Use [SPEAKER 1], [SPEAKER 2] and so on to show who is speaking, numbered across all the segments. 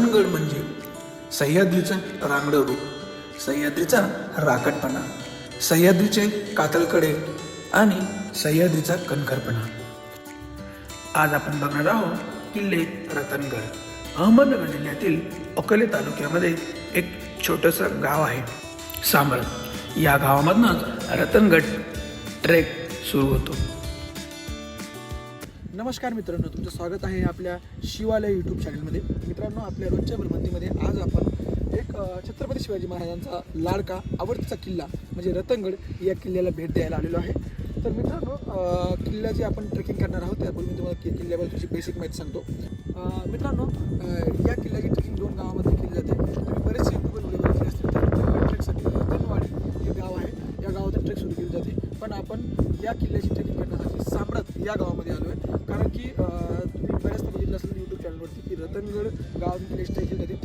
[SPEAKER 1] रतनगड म्हणजे सह्याद्रीचं रांगडं रूप सह्याद्रीचा राकटपणा सह्याद्रीचे कातलकडे आणि सह्याद्रीचा कणखरपणा. आज आपण बघणार आहोत किल्ले रतनगड अहमदनगर जिल्ह्यातील अकोले तालुक्यामध्ये एक छोटंसं गाव आहे. सांबळ या गावामधनंच रतनगड ट्रेक सुरू होतो.
[SPEAKER 2] नमस्कार मित्रांनो तुमचं स्वागत आहे आपल्या शिवालय यूट्यूब चॅनलमध्ये मित्रांनो आपल्या रोजच्या भ्रमंतीमध्ये आज आपण एक छत्रपती शिवाजी महाराजांचा लाडका आवडतीचा किल्ला म्हणजे रतनगड या किल्ल्याला भेट द्यायला आलेलो आहे. तर मित्रांनो किल्ल्याची आपण ट्रेकिंग करणार आहोत त्यापूर्वी मी तुम्हाला कि- किल्ल्याबद्दलची बेसिक माहिती सांगतो. मित्रांनो या किल्ल्याची ट्रेकिंग दोन गावामध्ये केली जाते.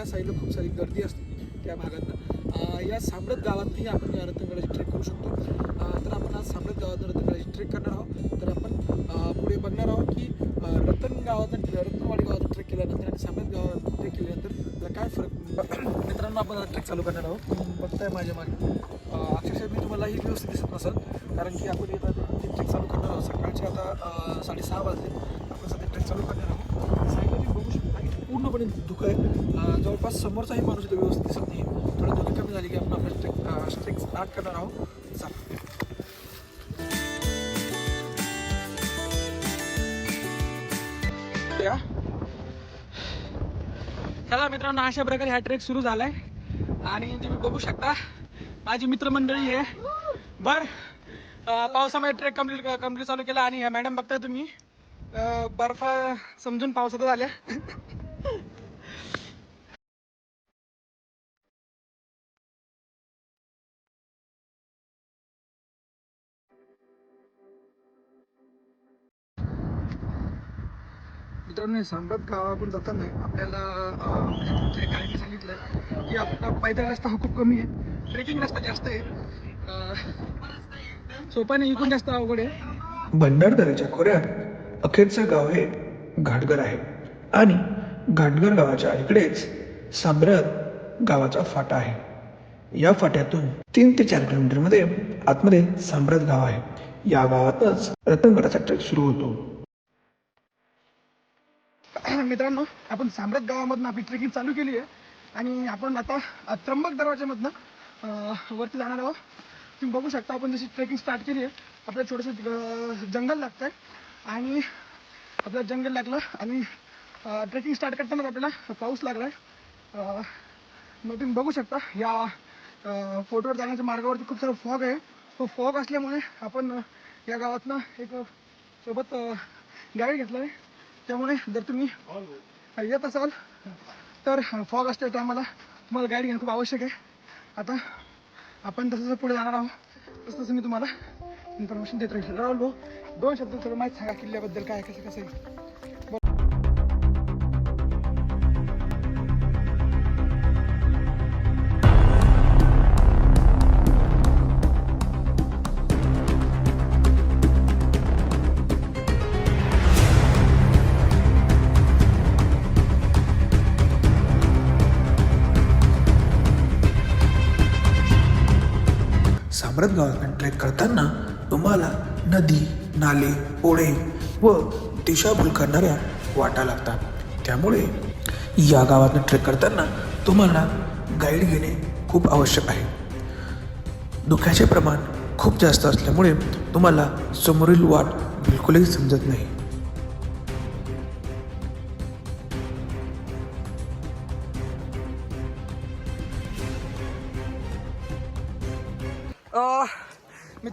[SPEAKER 2] या साईडला खूप सारी गर्दी असते त्या भागातनं. या साम्रत गावातही आपण या रत्नगडाची ट्रेक करू शकतो. तर आपण आज साम्रत गावातून रत्नगडाची ट्रेक करणार आहोत. तर आपण पुढे बघणार आहोत की रतन गावातून रत्नवाडी गावातून ट्रेक केल्यानंतर आणि साम्रत गावात ट्रेक केल्यानंतर काय फरक मित्रांनो आपण ट्रेक चालू करणार आहोत. बघताय माझ्या मागे. अक्षरशः मी तुम्हाला ही व्यवस्थित दिसत नसेल कारण की आपण येतात ट्रेक चालू करणार आहोत. सकाळचे आता साडेसहा वाजले. आपण सध्या ट्रेक चालू करणार आहोत. पूर्णपणे दुःख आहे. जवळपास समोरचाही माणूस इथे व्यवस्थित दिसत नाही. थोडं धुके कमी झाली की आपण आपल्या ट्रेक ट्रेक स्टार्ट करणार आहोत. चला. चला मित्रांनो अशा प्रकारे हा ट्रेक सुरू झालाय. आणि तुम्ही बघू शकता माझी मित्रमंडळी आहे बर. पावसामध्ये ट्रेक कंप्लीट कंप्लीट चालू केला आणि मॅडम बघताय तुम्ही. बर्फा बर्फ समजून पावसात आल्या मित्रांनो सांगत गावाकडून जाताना आपल्याला म्हणजे सांगितलं की आपला पैदल रस्ता हा खूप कमी आहे. ट्रेकिंग रस्ता जास्त आहे. सोपा नाही इकडून जास्त अवघड आहे.
[SPEAKER 1] भंडारदऱ्याच्या खोऱ्यात अखेरचं गाव हे घाटघर आहे. आणि घाटघर गावाच्या इकडेच सांब्रत गावाचा फाटा आहे. या फाट्यातून तीन ते चार किलोमीटरमध्ये आतमध्ये सांब्रत गाव आहे. या गावातच रतनगडाचा ट्रेक सुरू होतो.
[SPEAKER 2] मित्रांनो आपण साम्राट गावामधनं आपली ट्रेकिंग चालू केली आहे. आणि आपण आता त्र्यंबक दरवाजामधनं वरती जाणार आहोत. तुम्ही बघू शकता आपण जशी ट्रेकिंग स्टार्ट केली आहे आपल्याला छोटंसं जंगल लागतं आहे आणि आपल्याला जंगल लागलं आणि ट्रेकिंग स्टार्ट करतानाच आपल्याला पाऊस लागला आहे मग तुम्ही बघू शकता या फोटोवर जाण्याच्या मार्गावरती खूप सारा फॉग आहे. तो फॉग असल्यामुळे आपण या गावातनं एक सोबत गाईड घेतला आहे त्यामुळे जर तुम्ही येत असाल तर फॉग असल्या टायमाला तुम्हाला गाईड घेणं खूप आवश्यक आहे. आता आपण तसं जसं पुढे जाणार आहोत. तसं तसं मी तुम्हाला इन्फॉर्मेशन देत राहील. राहुल भाऊ दोन शब्द थोडं माहीत सांगा किल्ल्याबद्दल काय कसं कसं आहे?
[SPEAKER 1] साम्राट ट्रेक करताना तुम्हाला नदी नाले ओढे व दिशाभूल करणाऱ्या वाटा लागतात. त्यामुळे या गावातून ट्रेक करताना तुम्हाला गाईड घेणे खूप आवश्यक आहे. धुक्याचे प्रमाण खूप जास्त असल्यामुळे तुम्हाला समोरील वाट बिलकुलही समजत नाही.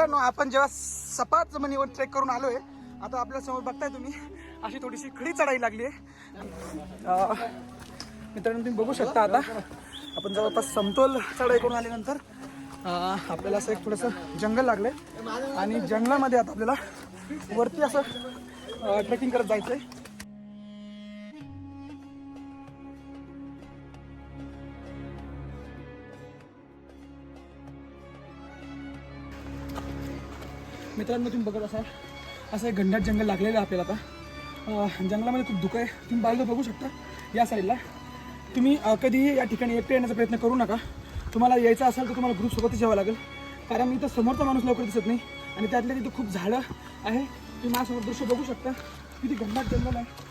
[SPEAKER 2] मित्रांनो आपण जेव्हा सपाट जमिनीवर ट्रेक करून आलोय आता आपल्यासमोर बघताय तुम्ही अशी थोडीशी खडी चढाई लागली आहे. मित्रांनो तुम्ही बघू शकता आता आपण जवळपास समतोल चढाई करून आल्यानंतर आपल्याला असं एक थोडंसं जंगल लागलंय. आणि जंगलामध्ये आता आपल्याला वरती असं ट्रेकिंग करत जायचंय. मित्रांनो तुम्ही बघत असाल असं एक घंटात जंगल लागलेलं आहे आपल्याला आता. जंगलामध्ये खूप धुकं आहे. तुम्ही बाजूला बघू शकता या साईडला तुम्ही कधीही या ठिकाणी एकटे येण्याचा प्रयत्न करू नका. तुम्हाला यायचं असेल तर तुम्हाला ग्रुपसोबतच यावं लागेल. कारण मी इथं समोरचा माणूस लवकर दिसत नाही. आणि त्यातल्या तिथं खूप झाडं आहे. तुम्ही माझ्यासमोर दृश्य बघू शकता. किती घनदाट जंगल आहे.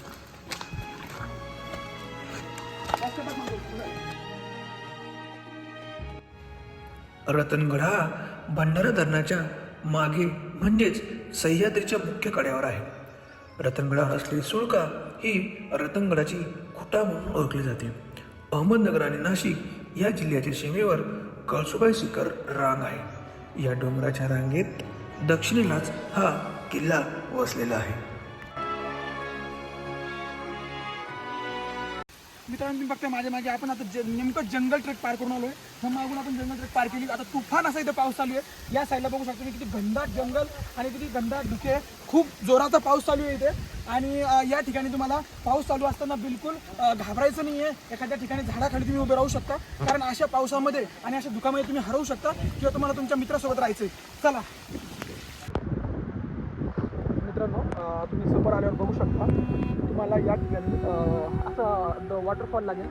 [SPEAKER 2] रस्त्यातच
[SPEAKER 1] भंडारा धरणाच्या मागे म्हणजेच सह्याद्रीच्या मुख्य कड्यावर आहे. रतनगडावर असलेली सुळका ही रतनगडाची खुटा म्हणून ओळखली जाते. अहमदनगर आणि नाशिक या जिल्ह्याच्या सीमेवर कळसुबाई शिखर रांग आहे. या डोंगराच्या रांगेत दक्षिणेलाच हा किल्ला वसलेला आहे.
[SPEAKER 2] मित्रांनो तुम्ही बघताय माझ्या मागे आपण आता ज- नेमकं जंगल ट्रेक पार करून आलोय. मग मागून आपण जंगल ट्रेक पार केली. आता तुफान असा इथं पाऊस चालू आहे. या साईडला बघू शकतो मी किती घनदाट जंगल आणि किती घनदाट धुके. खूप जोराचा पाऊस चालू आहे इथे. आणि या ठिकाणी तुम्हाला पाऊस चालू असताना बिलकुल घाबरायचं नाही आहे एखाद्या ठिकाणी झाडाखाली तुम्ही उभे राहू शकता. कारण अशा पावसामध्ये आणि अशा धुकामध्ये तुम्ही हरवू शकता किंवा तुम्हाला तुमच्या मित्रासोबत राहायचं आहे चला. तुम्ही समोर आल्यावर बघू शकता. तुम्हाला या ठिकाणी अं, असं वॉटरफॉल लागेल.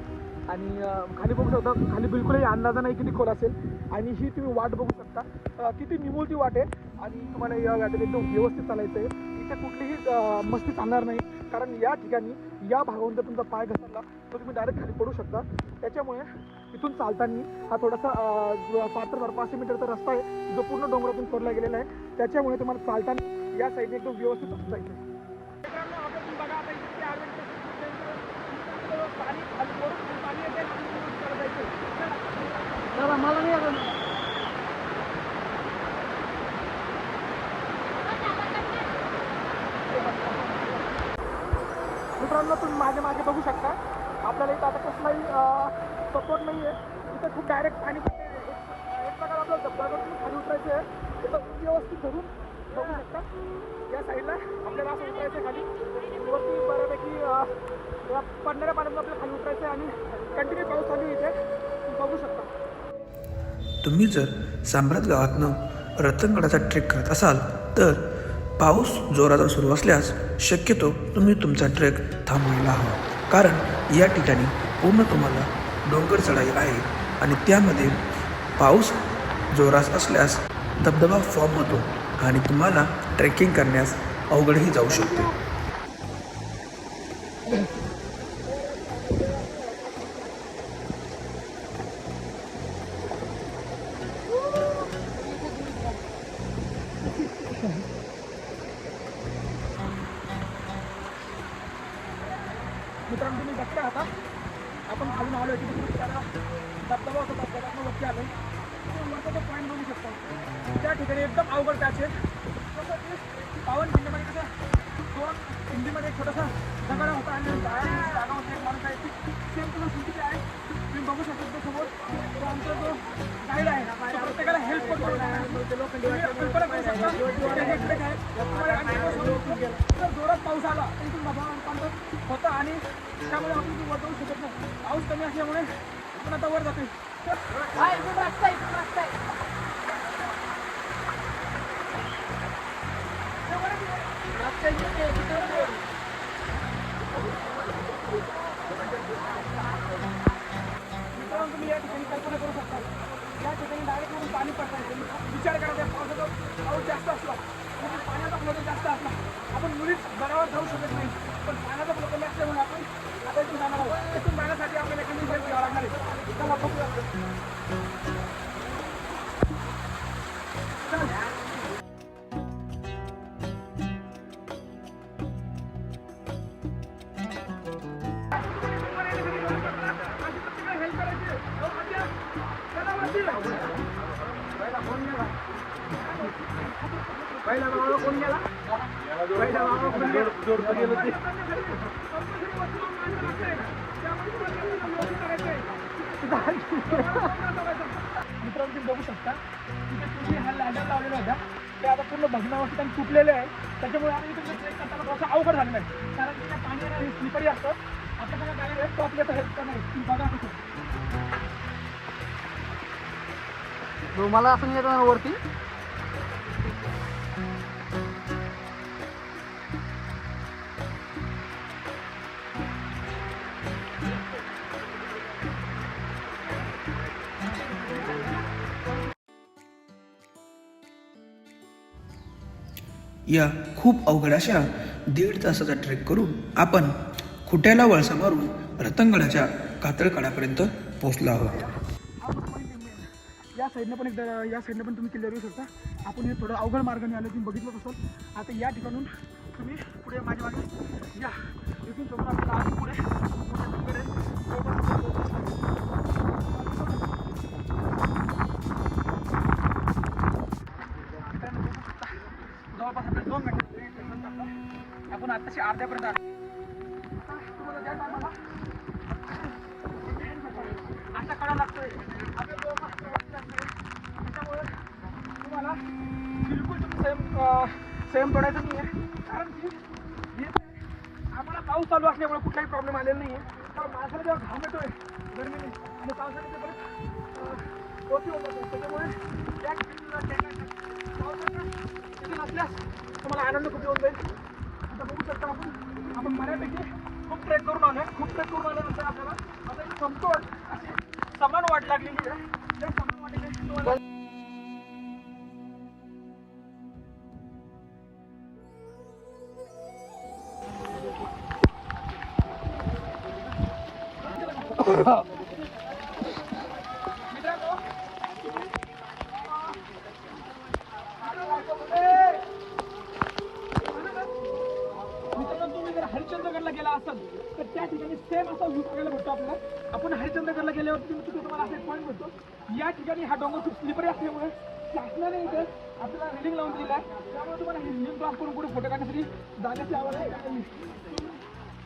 [SPEAKER 2] आणि खाली बघू शकता खाली बिलकुलही अंदाजा नाही किती खोल असेल. आणि ही तुम्ही वाट बघू शकता. किती निमुळती वाट आहे. आणि तुम्हाला या वाटेत एकदम व्यवस्थित चालायचं आहे इथे कुठलीही मस्ती चालणार नाही. कारण या ठिकाणी या भागावर जर तुमचा पाय घसरला तर तुम्ही डायरेक्ट खाली पडू शकता. त्याच्यामुळे इथून चालताना हा थोडासा पाच पाचशे मीटरचा रस्ता आहे. जो पूर्ण डोंगरातून कोरला गेलेला आहे. त्याच्यामुळे तुम्हाला चालताना या साईडने एकदम व्यवस्थित असं जायचं मला नाही मित्रांनो तुम्ही माझे मागे बघू शकता. आपल्याला इथं आता कसलाही सपोर्ट नाही आहे इथं खूप डायरेक्ट पाणी एक प्रकार आपल्याला धबधबा खाली उतरायचं आहे इथं व्यवस्थित धरून बघू शकता. या साईडला आपल्याला असं उतरायचं आहे खाली. वरती बऱ्यापैकी या पडणाऱ्या पाण्यामध्ये आपल्याला खाली उतरायचं आहे आणि कंटिन्यू पाऊस चालू इथे. बघू शकता.
[SPEAKER 1] तुम्ही जर सांब्रात गावातनं रतनगडाचा ट्रेक करत असाल तर पाऊस जोराचा सुरू असल्यास शक्यतो तुम्ही तुमचा ट्रेक थांबवायला हवा. कारण या ठिकाणी पूर्ण तुम्हाला डोंगर चढाई आहे आणि त्यामध्ये पाऊस जोरात असल्यास धबधबा फॉर्म होतो. आणि तुम्हाला ट्रेकिंग करण्यास अवघडही जाऊ शकते.
[SPEAKER 2] त्या ठिकाणी एकदम अवघड पॅच आहे. पावन खिंडीमध्ये कसं दोन खिंडीमध्ये एक छोटासा दगड होता आणि बाहेर जागा होती एक माणूस आहे. सेम तुला सुट्टी आहे. तुम्ही बघू शकता तो समोर. तो आमचा जो गाईड आहे प्रत्येकाला हेल्प करतो तुम्ही कल्पना करू शकता जर जोरात पाऊस आला तरी तुम्ही बाबा होतं आणि त्यामुळे आपण इथून वर जाऊ शकत नाही. पाऊस कमी असल्यामुळे आपण आता वर जातो हा इकडून रस्ता इकडून रस्ता आहे. Thank you. पहिला बाबा कोण गेला पहिला बाबा कोण गेला जोडतो गेलो ते मित्रांनो तुम्ही बघू शकता तिथे तुम्ही हा लॅडर लावलेला होता ते आता पूर्ण भग्नावस्थेत त्यांनी तुटलेले आहे त्याच्यामुळे आम्ही तुमचं ट्रेक करताना थोडंसं अवघड झालं नाही कारण की त्या पाणी हे स्लिपरी असतं. आपल्याकडे गाडी आहे तो आपल्याला हेल्प करणार बघा कसं.
[SPEAKER 3] मला असं येतो ना वरती.
[SPEAKER 1] या खूप अवघड अशा दीड तासाचा ट्रेक करून आपण खुट्याला वळसा मारून रतनगडाच्या कातळकडापर्यंत पोहोचलो आहोत.
[SPEAKER 2] साईडनं पण एकदा या साईडनं पण तुम्ही किल्ल्यावर येऊ शकता. आपण हे थोडं अवघड मार्गाने आलो तुम्ही बघितलंच असाल. आता या ठिकाणून तुम्ही पुढे माझ्या मागे या. इथून समोर आपल्याला आधी पुढे जवळपास दोन दोन मिनिट आपण आत्ताशी अर्ध्यापर्यंत त्याच्यामुळे असल्यास तुम्हाला आनंद खूप येऊन जाईल आता बघू शकता आपण आपण बऱ्यापैकी खूप ट्रेक करून आलोय खूप ट्रेक करून आल्यानंतर आपल्याला आता एक समतोल अशी समान वाट लागलेली आहे त्या समान वाटेने तुम्हाला हरिश्चंद्रगडला गेला असाल तर त्या ठिकाणी सेम असा व्ह्यू बघायला भेटतो आपल्याला. आपण हरिश्चंद्रगडला गेल्यावरती तिथे तुम्हाला असा एक पॉईंट भेटतो या ठिकाणी हा डोंगर खूप स्लिपरी असल्यामुळे शासनाने इथे आपल्याला रेलिंग लावून दिलेला आहे. त्यामुळे तुम्हाला हे रिलिंग क्रॉस करून कुठे फोटो काढण्यासाठी जाण्याची आवड आहे.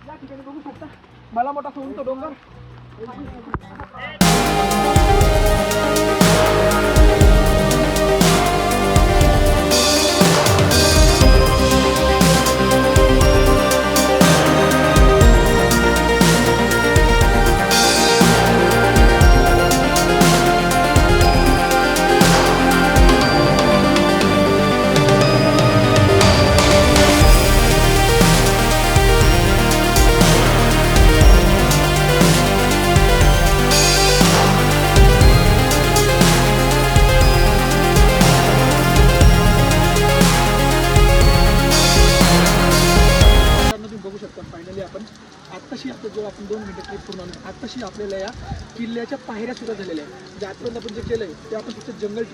[SPEAKER 2] या ठिकाणी बघू शकता. मला मोठा उंच डोंगर.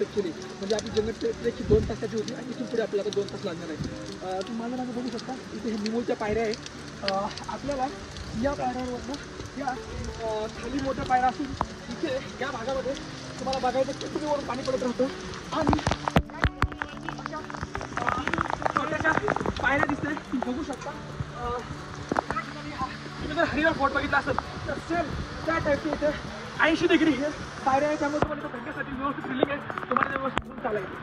[SPEAKER 2] फक्त केली म्हणजे आपली जंगल ट्रेक ट्रेक ही दोन तासाची होती आणि इथून पुढे आपल्याला दोन तास लागणार आहे तुम्ही माझं मागे बघू शकता? इथे हे निमूळच्या पायऱ्या आहे आपल्याला या पायऱ्यांवरनं या खाली मोठ्या पायऱ्या असून इथे या भागामध्ये तुम्हाला बघायचं की वरून पाणी पडत राहतं. आणि पायऱ्या दिसतंय तुम्ही बघू शकता. तुम्ही जर हरिहर फोट बघितला असेल तर सेम त्या टाईपचे इथे ऐंशी डिग्री हे पायऱ्या आहे त्यामुळे तुम्हाला इथं भेटण्यासाठी व्यवस्थित रिलिंग आहे. तुम्हाला व्यवस्थित घेऊन चालायचं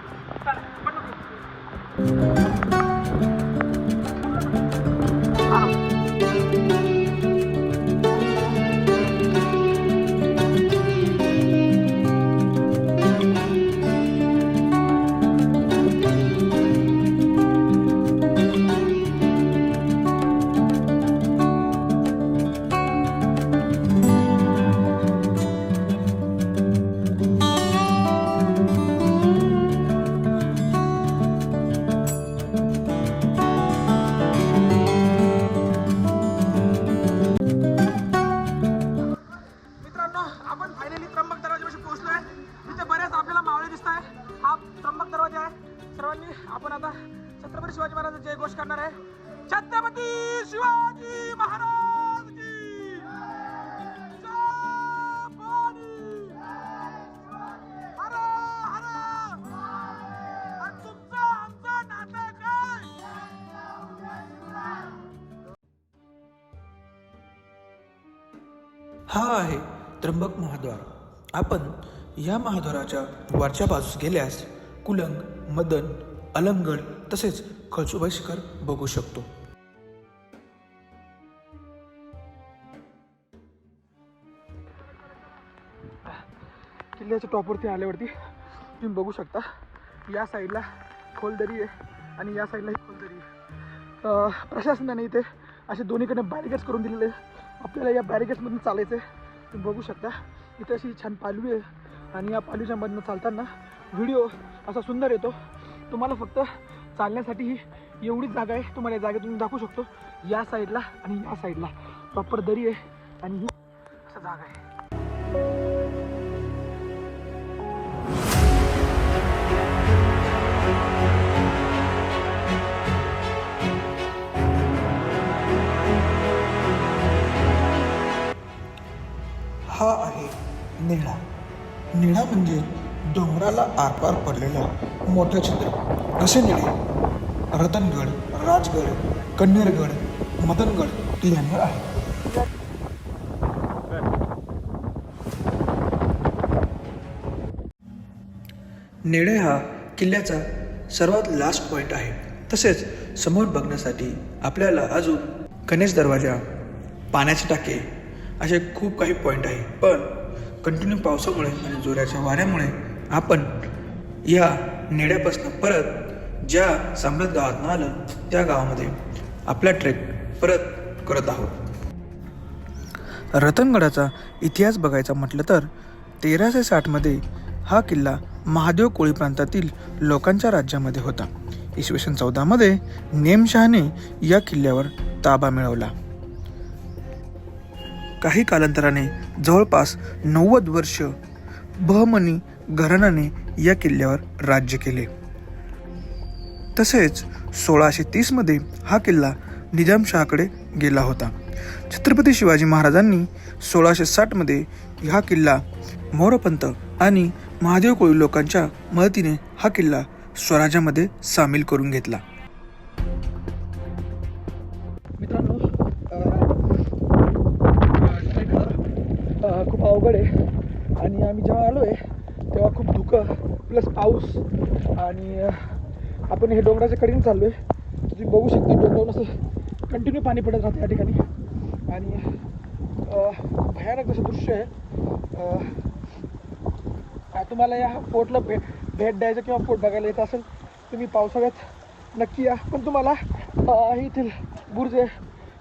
[SPEAKER 2] करणार आहे. छत्रपती शिवाजी महाराज की.
[SPEAKER 1] हा आहे त्र्यंबक महाद्वार. आपण या महाद्वाराच्या वरच्या बाजूस गेल्यास कुलंग मदन अलंगड तसेच खळसुबाई शिखर बघू शकतो.
[SPEAKER 2] किल्ल्याच्या टॉपवरती आल्यावरती तुम्ही बघू शकता. या साईडला खोलदरी आहे आणि या साईडला ही खोलदरी आहे. प्रशासनाने इथे असे दोन्हीकडे बॅरिकेड्स करून दिलेले आपल्याला या बॅरिकेड्समधून चालायचं आहे तुम्ही बघू शकता. इथे अशी छान पालवी आहे. आणि या पालवीच्या मधनं चालताना व्हिडिओ असा सुंदर येतो. तुम्हाला फक्त चालण्यासाठी ही एवढीच जागा आहे. तुम्हाला या जागेतून मी दाखवू शकतो. या साईडला आणि या साईडला. प्रॉपर दरी आहे आणि ही असं जागा आहे.
[SPEAKER 1] हा आहे निळा निळा म्हणजे डोंगराला आरपार पडलेला मोठं चित्र. असे निळे. रतनगड राजगड कन्नेरगड मदनगड किल्ल्यांवर आहे. नेडे हा किल्ल्याचा सर्वात लास्ट पॉईंट आहे. तसेच समोर बघण्यासाठी आपल्याला अजून गणेश दरवाजा पाण्याचे टाके असे खूप काही पॉईंट आहे. पण कंटिन्यू पावसामुळे आणि जोराच्या वाऱ्यामुळे आपण या नेड्यापासून परत ज्या सम्राट गावातनं आलं त्या गावामध्ये आपला ट्रेक परत करत आहोत. रतनगडाचा इतिहास बघायचा म्हटलं तर तेराशे साठमध्ये हा किल्ला महादेव कोळी प्रांतातील लोकांच्या राज्यामध्ये होता. इसवी सन चौदामध्ये नेमशहाने या किल्ल्यावर ताबा मिळवला. काही कालांतराने जवळपास नव्वद वर्ष बहमनी घराण्याने या किल्ल्यावर राज्य केले. तसेच सोळाशे तीसमध्ये हा किल्ला निजामशहाकडे गेला होता. छत्रपती शिवाजी महाराजांनी सोळाशे साठमध्ये हा किल्ला मोरपंत आणि महादेव कोळी लोकांच्या मदतीने हा किल्ला स्वराज्यामध्ये सामील करून घेतला.
[SPEAKER 2] मित्रांनो खूप अवघड आहे. आणि आम्ही जेव्हा आलो आहे तेव्हा खूप धुकं प्लस पाऊस आणि आपण हे डोंगराच्या कडीने चाललो आहे तुम्ही बघू शकता डोंगरावरून असं कंटिन्यू पाणी पडत राहतं या ठिकाणी. आणि भयानक असं दृश्य आहे. तुम्हाला या फोर्टला भेट भेट द्यायचं किंवा फोर्ट बघायला येत असेल तुम्ही पावसाळ्यात नक्की या. पण तुम्हाला येथील बुर्जे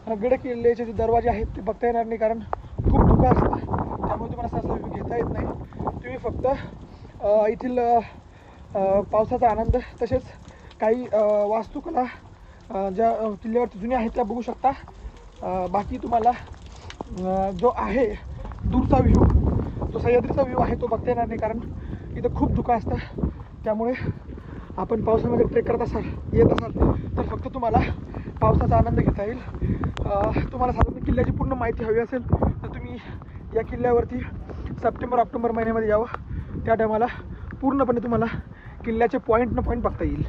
[SPEAKER 2] गड किल्ल्याचे जे दरवाजे आहेत ते बघता येणार नाही कारण खूप धुकं असतं. त्यामुळे तुम्हाला सहसा घेता येत नाही. तुम्ही फक्त येथील पावसाचा आनंद तसेच काही वास्तुकला ज्या किल्ल्यावरती जुन्या आहेत त्या बघू शकता. बाकी तुम्हाला जो आहे दूरचा व्ह्यू जो सह्याद्रीचा व्ह्यू आहे तो बघता येणार नाही कारण इथं खूप धुका असतं. त्यामुळे आपण पावसामध्ये ट्रेक करत असाल येत असाल तर फक्त तुम्हाला पावसाचा आनंद घेता येईल. तुम्हाला साधारण किल्ल्याची पूर्ण माहिती हवी असेल तर तुम्ही या किल्ल्यावरती सप्टेंबर ऑक्टोबर महिन्यामध्ये यावं. त्या टायमाला पूर्णपणे तुम्हाला किल्ल्याचे पॉईंट न पॉईंट बघता येईल.